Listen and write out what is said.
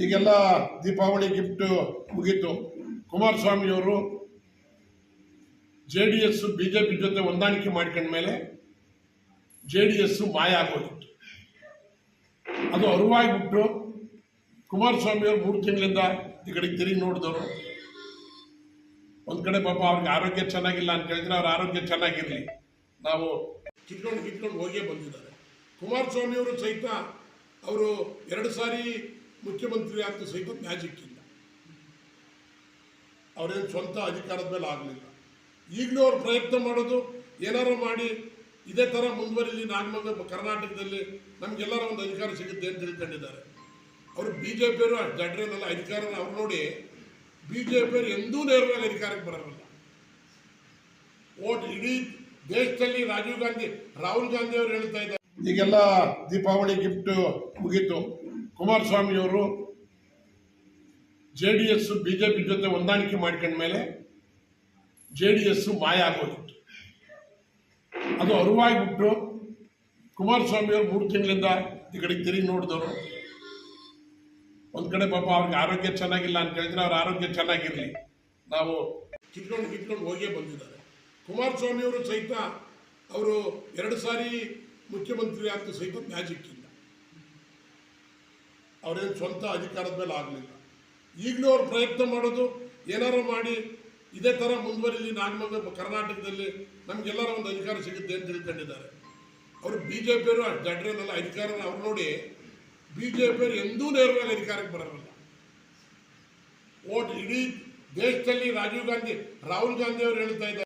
ಈಗೆಲ್ಲ ದೀಪಾವಳಿ ಗಿಫ್ಟ್ ಮುಗೀತು. ಕುಮಾರಸ್ವಾಮಿಯವರು ಜೆ ಡಿ ಎಸ್ ಬಿಜೆಪಿ ಜೊತೆ ಹೊಂದಾಣಿಕೆ ಮಾಡ್ಕೊಂಡ ಮೇಲೆ ಜೆ ಡಿ ಎಸ್ ಮಾಯ ಆಗೋಗಿತ್ತು ಅದು ಅರಿವಾಗಿಬಿಟ್ಟು ಕುಮಾರಸ್ವಾಮಿಯವರು ಮೂರು ತಿಂಗಳಿಂದ ಈ ಕಡೆಗೆ ತಿರುಗಿ ನೋಡಿದವರು. ಒಂದು ಕಡೆ ಪಾಪ ಅವ್ರಿಗೆ ಆರೋಗ್ಯ ಚೆನ್ನಾಗಿಲ್ಲ ಅಂತ ಹೇಳಿದ್ರೆ ಅವ್ರ ಆರೋಗ್ಯ ಚೆನ್ನಾಗಿರಲಿ. ನಾವು ಕಿತ್ಕೊಂಡು ಕಿತ್ಕೊಂಡು ಹೋಗೇ ಬಂದಿದ್ದಾರೆ. ಕುಮಾರಸ್ವಾಮಿಯವರು ಸಹಿತ ಅವರು ಎರಡು ಸಾರಿ ಮುಖ್ಯಮಂತ್ರಿ ಆಗ್ತಾ ಸಹಿತ ಮ್ಯಾಜಿಕ್ ಇಲ್ಲ. ಅವರೇನು ಸ್ವಂತ ಅಧಿಕಾರದ ಮೇಲೆ ಆಗಲಿಲ್ಲ. ಈಗಲೂ ಅವ್ರು ಪ್ರಯತ್ನ ಮಾಡೋದು ಏನಾರು ಮಾಡಿ ಇದೇ ಥರ ಮುಂದುವರಿಲಿ ನಾಗಮಂಗ ಕರ್ನಾಟಕದಲ್ಲಿ ನಮಗೆಲ್ಲರ ಒಂದು ಅಧಿಕಾರ ಸಿಗುತ್ತೆ ಅಂತ ತಿಳ್ಕೊಂಡಿದ್ದಾರೆ. ಅವರು ಬಿ ಜೆ ಪಿಯವರು ಅಷ್ಟು ಅಧಿಕಾರ ಅವ್ರು ನೋಡಿ ಬಿ ಜೆ ಪಿಯವರು ಎಂದೂ ನೇರವಾಗಿ ಅಧಿಕಾರಕ್ಕೆ ಬರೋಲ್ಲ ಓಟ್ ಇಡೀ ದೇಶದಲ್ಲಿ ರಾಜೀವ್ ಗಾಂಧಿ, ರಾಹುಲ್ ಗಾಂಧಿ ಅವರು ಹೇಳ್ತಾ ಇದ್ದಾರೆ. ಈಗೆಲ್ಲ ದೀಪಾವಳಿ ಗಿಫ್ಟ್ ಮುಗೀತು. ಕುಮಾರಸ್ವಾಮಿಯವರು ಜೆ ಡಿ ಎಸ್ ಬಿಜೆಪಿ ಜೊತೆ ಹೊಂದಾಣಿಕೆ ಮಾಡ್ಕೊಂಡ ಮೇಲೆ ಜೆ ಡಿ ಎಸ್ ಮಾಯ ಆಗೋಗಿತ್ತು ಅದು ಅರಿವಾಗಿಬಿಟ್ಟು ಕುಮಾರಸ್ವಾಮಿಯವರು ಮೂರು ತಿಂಗಳಿಂದ ಈ ಕಡೆಗೆ ತಿರುಗಿ ನೋಡಿದವರು. ಒಂದು ಕಡೆ ಪಾಪ ಅವ್ರಿಗೆ ಆರೋಗ್ಯ ಚೆನ್ನಾಗಿಲ್ಲ ಅಂತ ಹೇಳಿದ್ರೆ ಅವ್ರ ಆರೋಗ್ಯ ಚೆನ್ನಾಗಿರ್ಲಿ. ನಾವು ಕಿತ್ಕೊಂಡು ಕಿತ್ಕೊಂಡು ಹೋಗೇ ಬಂದಿದ್ದಾರೆ. ಕುಮಾರಸ್ವಾಮಿಯವರು ಸಹಿತ ಅವರು ಎರಡು ಸಾರಿ ಮುಖ್ಯಮಂತ್ರಿ ಆಗ್ತಾ ಸಹಿತ ಮ್ಯಾಜಿಕ್ ಅವರೇನು ಸ್ವಂತ ಅಧಿಕಾರದ ಮೇಲೆ ಆಗಲಿಲ್ಲ. ಈಗಲೂ ಅವ್ರು ಪ್ರಯತ್ನ ಮಾಡೋದು, ಏನಾರು ಮಾಡಿ ಇದೇ ಥರ ಮುಂದುವರಿಲಿ ನಾಗಮಂಗ ಕರ್ನಾಟಕದಲ್ಲಿ ನಮಗೆಲ್ಲರ ಒಂದು ಅಧಿಕಾರ ಸಿಗುತ್ತೆ ಅಂತ ತಿಳ್ಕೊಂಡಿದ್ದಾರೆ. ಅವರು ಬಿ ಜೆ ಪಿಯವರು ಅಷ್ಟು ದಡ್ರೇನಲ್ಲ ಅಧಿಕಾರ ಅವ್ರು ನೋಡಿ ಬಿ ಜೆ ಪಿಯವರು ಎಂದೂ ನೇರವಾಗಿ ಅಧಿಕಾರಕ್ಕೆ ಬರೋಲ್ಲ ಓಟ್ ಇಡೀ ದೇಶದಲ್ಲಿ ರಾಜೀವ್ ಗಾಂಧಿ, ರಾಹುಲ್ ಗಾಂಧಿ ಅವರು ಹೇಳ್ತಾ ಇದ್ದಾರೆ.